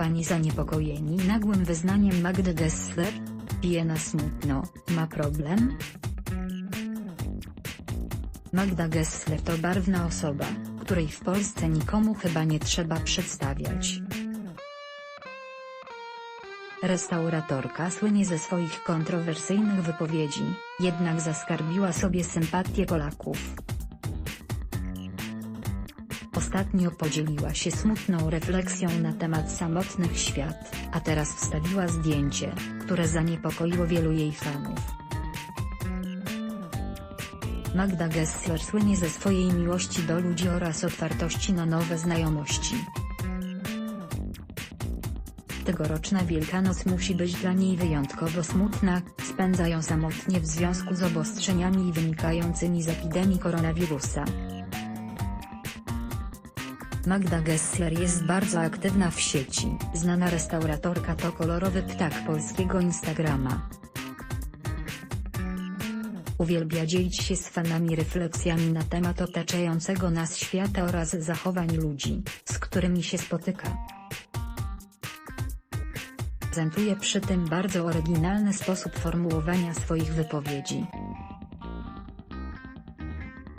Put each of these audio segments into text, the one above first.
Fani zaniepokojeni nagłym wyznaniem Magdy Gessler? Pije na smutno, ma problem? Magda Gessler to barwna osoba, której w Polsce nikomu chyba nie trzeba przedstawiać. Restauratorka słynie ze swoich kontrowersyjnych wypowiedzi, jednak zaskarbiła sobie sympatię Polaków. Ostatnio podzieliła się smutną refleksją na temat samotnych świat, a teraz wstawiła zdjęcie, które zaniepokoiło wielu jej fanów. Magda Gessler słynie ze swojej miłości do ludzi oraz otwartości na nowe znajomości. Tegoroczna Wielkanoc musi być dla niej wyjątkowo smutna, spędza ją samotnie w związku z obostrzeniami wynikającymi z epidemii koronawirusa. Magda Gessler jest bardzo aktywna w sieci, znana restauratorka to kolorowy ptak polskiego Instagrama. Uwielbia dzielić się z fanami refleksjami na temat otaczającego nas świata oraz zachowań ludzi, z którymi się spotyka. Prezentuje przy tym bardzo oryginalny sposób formułowania swoich wypowiedzi.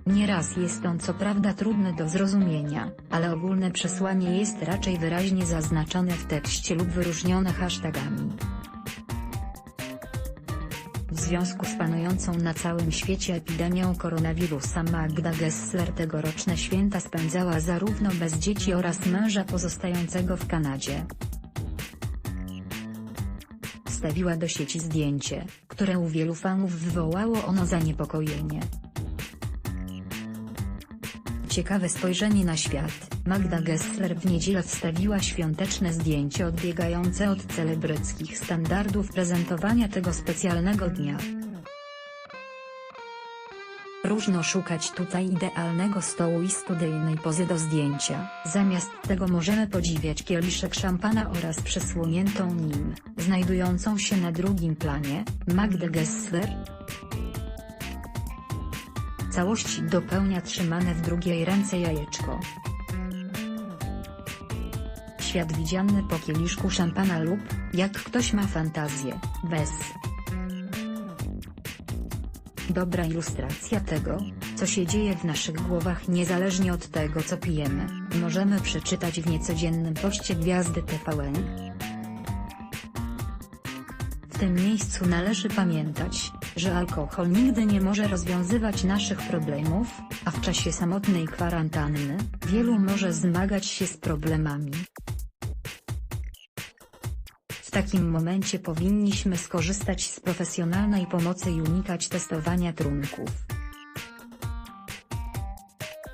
Nieraz jest on co prawda trudny do zrozumienia, ale ogólne przesłanie jest raczej wyraźnie zaznaczone w tekście lub wyróżnione hashtagami. W związku z panującą na całym świecie epidemią koronawirusa Magda Gessler tegoroczne święta spędzała zarówno bez dzieci oraz męża pozostającego w Kanadzie. Wstawiła do sieci zdjęcie, które u wielu fanów wywołało ono zaniepokojenie. Ciekawe spojrzenie na świat, Magda Gessler w niedzielę wstawiła świąteczne zdjęcie odbiegające od celebryckich standardów prezentowania tego specjalnego dnia. Próżno szukać tutaj idealnego stołu i studyjnej pozy do zdjęcia, zamiast tego możemy podziwiać kieliszek szampana oraz przysłoniętą nim, znajdującą się na drugim planie, Magdę Gessler, Całości dopełnia trzymane w drugiej ręce jajeczko. Świat widziany po kieliszku szampana lub, jak ktoś ma fantazję, bez. Dobra ilustracja tego, co się dzieje w naszych głowach niezależnie od tego co pijemy, możemy przeczytać w niecodziennym poście Gwiazdy TVN. Tym miejscu należy pamiętać, że alkohol nigdy nie może rozwiązywać naszych problemów, a w czasie samotnej kwarantanny, wielu może zmagać się z problemami. W takim momencie powinniśmy skorzystać z profesjonalnej pomocy i unikać testowania trunków.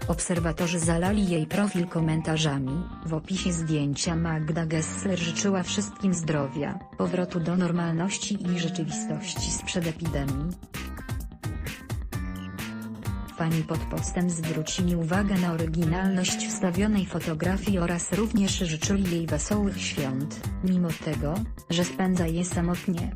Obserwatorzy zalali jej profil komentarzami, w opisie zdjęcia Magda Gessler życzyła wszystkim zdrowia, powrotu do normalności i rzeczywistości sprzed epidemii. Fani pod postem zwrócili uwagę na oryginalność wstawionej fotografii oraz również życzyli jej wesołych świąt, mimo tego, że spędza je samotnie.